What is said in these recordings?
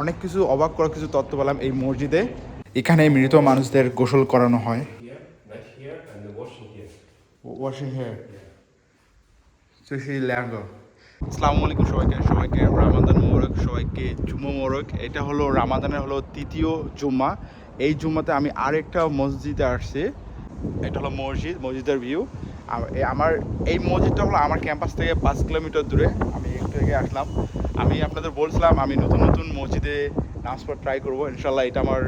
অনেক কিছু অবাক করা কিছু তত্ত্ব পেলাম এই মসজিদে। এখানে মৃত মানুষদের গোসল করানো হয়. ওয়াশিং হেয়ার সুশি ল্যাঙ্গো আসসালামু আলাইকুম সবাইকে সবাইকে রামাদান মোবারক, সবাইকে জুম্মা মোবারক। এটা হলো রামাদানের হলো তৃতীয় জুম্মা। এই জুম্মাতে আমি আরেকটা মসজিদে আসছি। এটা হলো মসজিদ, মসজিদের ভিউ আমার, এই মসজিদটা হলো আমার ক্যাম্পাস থেকে পাঁচ কিলোমিটার দূরে। আমি একটু থেকে আসলাম। আমি আপনাদের বলছিলাম, আমি নতুন নতুন মসজিদে নামাজ ট্রাই করব। ইনশাল্লাহ এটা আমার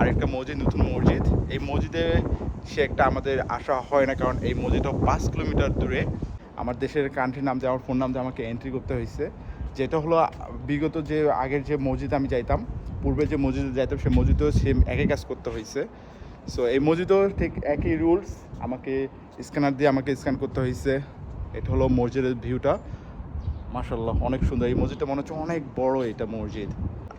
আরেকটা মসজিদ, নতুন মসজিদ। এই মসজিদে সে একটা আমাদের আসা হয় না, কারণ এই মসজিদটা পাঁচ কিলোমিটার দূরে। আমার দেশের কান্ট্রির নাম দিয়ে আমার ফোন নাম দিয়ে আমাকে এন্ট্রি করতে হয়েছে। যেটা হলো, বিগত যে, আগের যে মসজিদে আমি যাইতাম পূর্বে যে মসজিদে যাইতাম, সেই মসজিদেও সেম একই কাজ করতে হয়েছে। সো এই মসজিদও ঠিক একই রুলস আমাকে স্ক্যানার দিয়ে আমাকে স্ক্যান করতে হয়েছে। এটা হলো মসজিদের ভিউটা মাশাল্লাহ অনেক সুন্দর। এই মসজিদটা মনে হচ্ছে অনেক বড় এটা মসজিদ।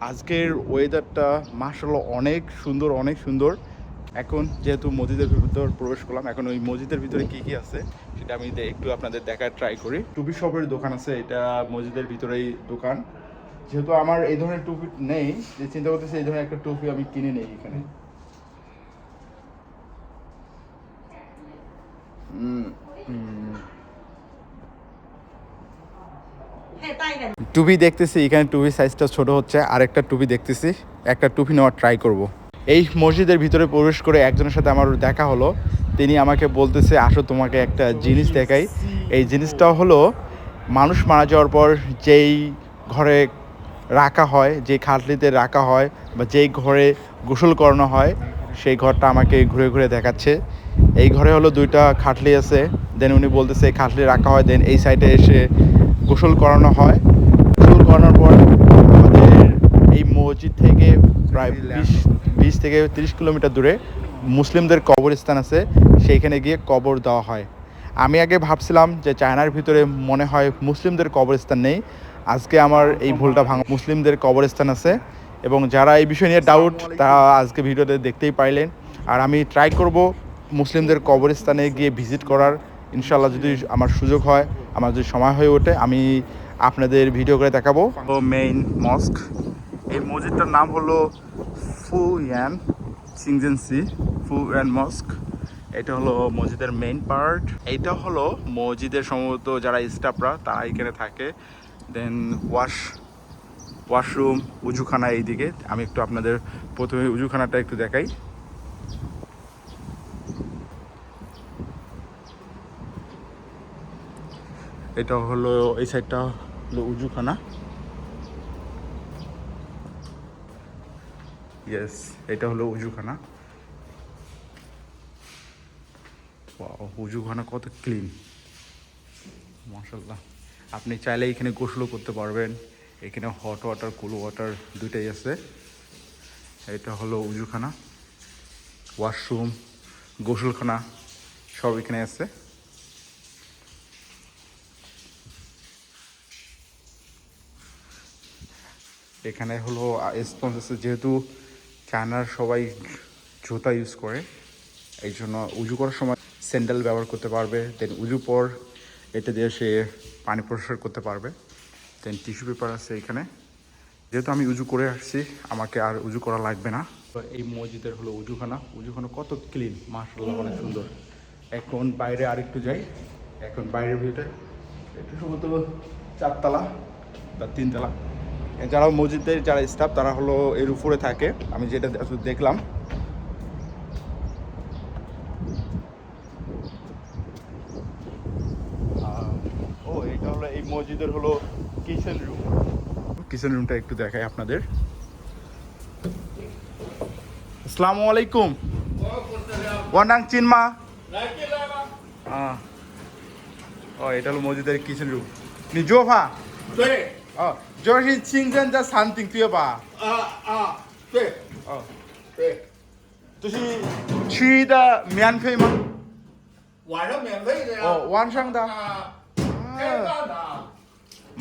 আজকের ওয়েদারটা মাশাল্লাহ অনেক সুন্দর অনেক সুন্দর। এখন যেহেতু মসজিদের ভিতর প্রবেশ করলাম, এখন ওই মসজিদের ভিতরে কি কি আছে সেটা আমি একটু আপনাদের দেখার ট্রাই করি। টুপি শপের দোকান আছে, এটা মসজিদের ভিতরেই দোকান। যেহেতু আমার এই ধরনের টুপি নেই, যে চিন্তা করতেছি এই ধরনের একটা টুপি আমি কিনে নেই এখানে। টুপি দেখতেছি, এখানে টুপি সাইজটা ছোট হচ্ছে, আরেকটা টুপি দেখতেছি, একটা টুপি নেওয়ার ট্রাই করব। এই মসজিদের ভিতরে প্রবেশ করে একজনের সাথে আমার দেখা হলো, তিনি আমাকে বলতেছে, আসো তোমাকে একটা জিনিস দেখাই এই জিনিসটা হলো, মানুষ মারা যাওয়ার পর যেই ঘরে রাখা হয় যে খাটলিতে রাখা হয়, বা যেই ঘরে গোসল করানো হয়, সেই ঘরটা আমাকে ঘুরে ঘুরে দেখাচ্ছে এই ঘরে হলো দুইটা খাটলি আছে, দেন উনি বলতেছে, এই খাটলি রাখা হয়, দেন এই সাইডে এসে গোসল করানো হয়। গোসল করানোর পর আমাদের এই মসজিদ থেকে প্রায় বিশ বিশ থেকে তিরিশ কিলোমিটার দূরে মুসলিমদের কবরস্থান আছে। সেইখানে গিয়ে কবর দেওয়া হয়। আমি আগে ভাবছিলাম যে চায়নার ভিতরে মনে হয় মুসলিমদের কবরস্থান নেই। আজকে আমার এই ভুলটা ভাঙা মুসলিমদের কবরস্থান আছে এবং যারা এই বিষয় নিয়ে ডাউট তারা আজকে ভিডিওতে দেখতেই পাইলেন। আর আমি ট্রাই করব মুসলিমদের কবরস্থানে গিয়ে ভিজিট করার। ইনশাল্লাহ যদি আমার সুযোগ হয়, আমার যদি সময় হয়ে ওঠে, আমি আপনাদের ভিডিও করে দেখাবো। মেইন মস্ক এই মসজিদটার নাম হলো ফু ইয়ান সিংজেন্সি, ফু ইয়ান মস্ক এটা হলো মসজিদের মেইন পার্ট এইটা হলো মসজিদের সম্ভবত যারা স্টাফরা তারা এখানে থাকে। দেন ওয়াশ ওয়াশরুম উজুখানা এইদিকে। আমি একটু আপনাদের প্রথমে উজুখানাটা একটু দেখাই। এটা হলো এই সাইডটা হলো উজুখানা। ইয়েস এটা হলো উজুখানা। উজুখানা কত ক্লিন মাশাল্লাহ আপনি চাইলে এখানে গোসলও করতে পারবেন। এখানে হট ওয়াটার কুল ওয়াটার দুইটাই আছে। এটা হলো উজুখানা। ওয়াশরুম গোসলখানা সব এখানে আছে। এখানে হলো স্পঞ্জ আছে যেহেতু চায়নার সবাই জুতা ইউজ করে, এই জন্য উজু করার সময় স্যান্ডেল ব্যবহার করতে পারবে দেন উজু পর এটা দিয়ে সে পানি পরিষ্কার করতে পারবে। দেন টিস্যু পেপার আছে এখানে। যেহেতু আমি উজু করে আসছি, আমাকে আর উজু করা লাগবে না। এই মসজিদের হলো উজুখানা। উজুখানা কত ক্লিন মার্শাল্লাহ অনেক সুন্দর। এখন বাইরে আরেকটু যাই। এখন বাইরের ভিউটা একটু সম্ভবত চারতলা বা তিনতলা। যারা মসজিদের যারা স্টাফ তারা হলো এর উপরে থাকে। আমি যেটা দেখলাম। ও এটা হলো এই মসজিদের হলো কিচেন রুম কিচেন রুমটা একটু দেখাই আপনাদের। আসসালামু আলাইকুম। ওয়ানাং চিনমা। আহ, ও এটা হলো মসজিদের কিচেন রুম নি 哦，就是清真的餐厅对吧？啊啊，对哦，对，就是吃的免费吗？晚上免费的呀。哦，晚上的。啊，开饭的，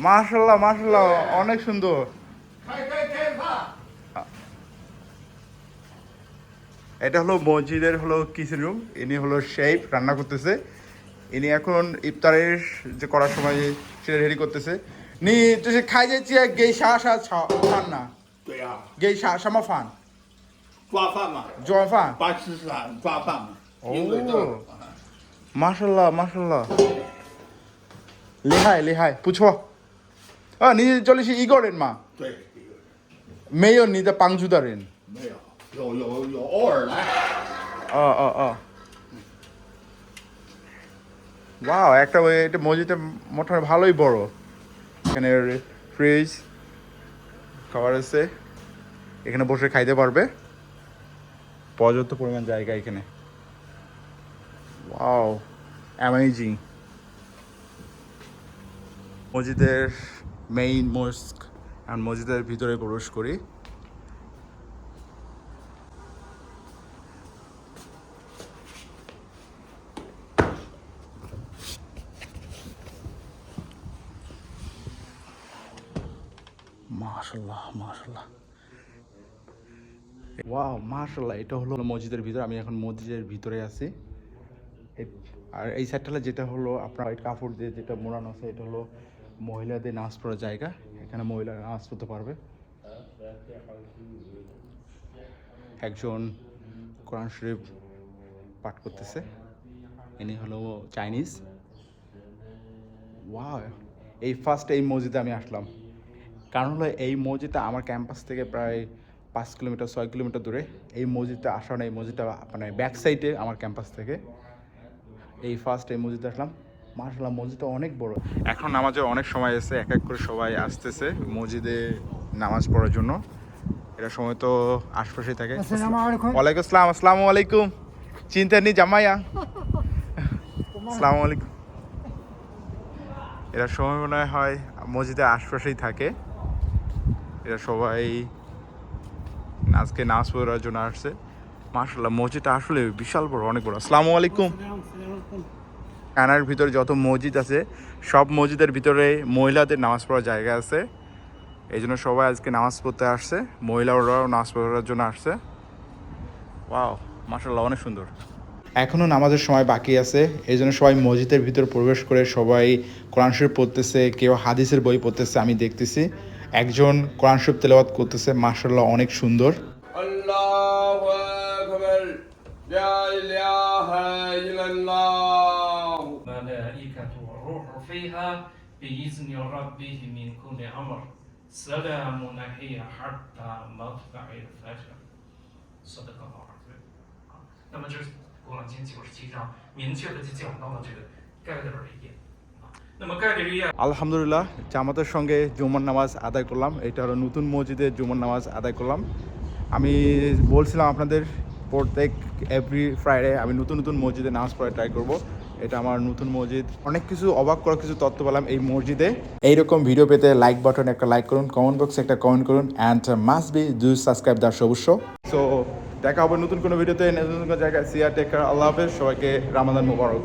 মাশাল্লাহ মাশাল্লাহ অনেক সুন্দর 开开开饭。 এটা হলো মসজিদের হলো কিচেন রুম ইনি হলো শেফ রান্না করতেছে ইনি এখন ইফতারের যে করার সময় সেটা রেডি করতেছে নি 就是开这这给啥啥炒饭呢？对呀、 给啥什么饭？抓饭嘛，做完饭。巴基斯坦抓饭嘛，哦因为这个马上了，马上了，厉害厉害，不错。啊，你这里是一个人吗？对，没有你的帮助的人。没有，有有有偶尔来，ও ও ও ওয়াও একটা ওই এটা মসজিদটা মোটামুটি ভালোই বড় এখানে ফ্রিজ খাবার আছে। এখানে বসে খাইতে পারবে। পর্যাপ্ত পরিমাণ জায়গা এখানে। ওয়াও অ্যামেজিং মসজিদের মেইন মস্ক এন্ড মসজিদের ভিতরে প্রবেশ করি। মাশাল্লাহ মাশাল্লাহ ওয়াও মাশাল্লাহ এটা হলো মসজিদের ভিতরে, আমি এখন মসজিদের ভিতরে আছি। আর এই সাইডটা যেটা হলো আপনার কাপড় দিয়ে যেটা মোড়ানো আছে, এটা হলো মহিলাদের নামাজ পড়ার জায়গা। এখানে মহিলারা নামাজ পড়তে পারবে। একজন কোরআন শরীফ পাঠ করতেছে। ইনি হলো চাইনিজ। ওয়াও এই ফার্স্ট এই মসজিদে আমি আসলাম। কারণ হলো এই মসজিদটা আমার ক্যাম্পাস থেকে প্রায় পাঁচ কিলোমিটার ছয় কিলোমিটার দূরে। এই মসজিদটা আসা না এই মসজিদটা মানে ব্যাক সাইডে আমার ক্যাম্পাস থেকে। এই ফার্স্ট এই মসজিদে আসলাম। মার্শাল্লাহ মসজিদটা অনেক বড়। এখন নামাজের অনেক সময় এসে এক এক করে সবাই আসতেছে মসজিদে নামাজ পড়ার জন্য। এটা সময় তো আশপাশেই থাকে। ওয়ালাইকুম আসসালাম আসসালামু আলাইকুম। চিন্তা নেই জামাইয়া। আসসালামু আলাইকুম। এরা সময় মনে হয় মসজিদের আশপাশেই থাকে। এরা সবাই আজকে নাচ পড়ার জন্য আসছে। মার্শাল্লাহ মসজিদটা আসলে বিশাল বড়, অনেক বড়। আসসালামু আলাইকুম। কানার ভিতরে যত মসজিদ আছে, সব মসজিদের ভিতরে মহিলাদের নামাজ পড়ার জায়গা আছে। এই জন্য সবাই আজকে নামাজ পড়তে আসছে। মহিলারাও নামাজ পড়ার জন্য আসছে। ওয়াও মার্শাল্লাহ অনেক সুন্দর। এখনও নামাজের সময় বাকি আছে। এই জন্য সবাই মসজিদের ভিতর প্রবেশ করে সবাই কোরআন শরীফ পড়তেছে, কেউ হাদিসের বই পড়তেছে, আমি দেখতেছি। একজন কোরআন শরীফ তেলাওয়াত করতেছে মার্শাল্লাহ অনেক সুন্দর। 那么就是古朗经记故事七章明确的就讲到了这个盖勒尔的一点。আলহামদুলিল্লাহ, জামাতের সঙ্গে জুমার নামাজ আদায় করলাম। এটা হলো নতুন মসজিদে জুমার নামাজ আদায় করলাম। আমি বলছিলাম আপনাদের, প্রত্যেক এভরি ফ্রাইডে আমি নতুন নতুন মসজিদে নামাজ পড়ায় ট্রাই করব। এটা আমার নতুন মসজিদ। অনেক কিছু, অবাক করা কিছু তথ্য পেলাম এই মসজিদে। এইরকম ভিডিও পেতে লাইক বাটন একটা লাইক করুন কমেন্ট বক্সে একটা কমেন্ট করুন and must be do subscribe দার অবশ্য সো দেখা হবে নতুন কোনো ভিডিওতে নতুন কোনো জায়গায়। সিয়া টেকার আল্লাহ হাফেজ, সবাইকে রামাদান মুবারক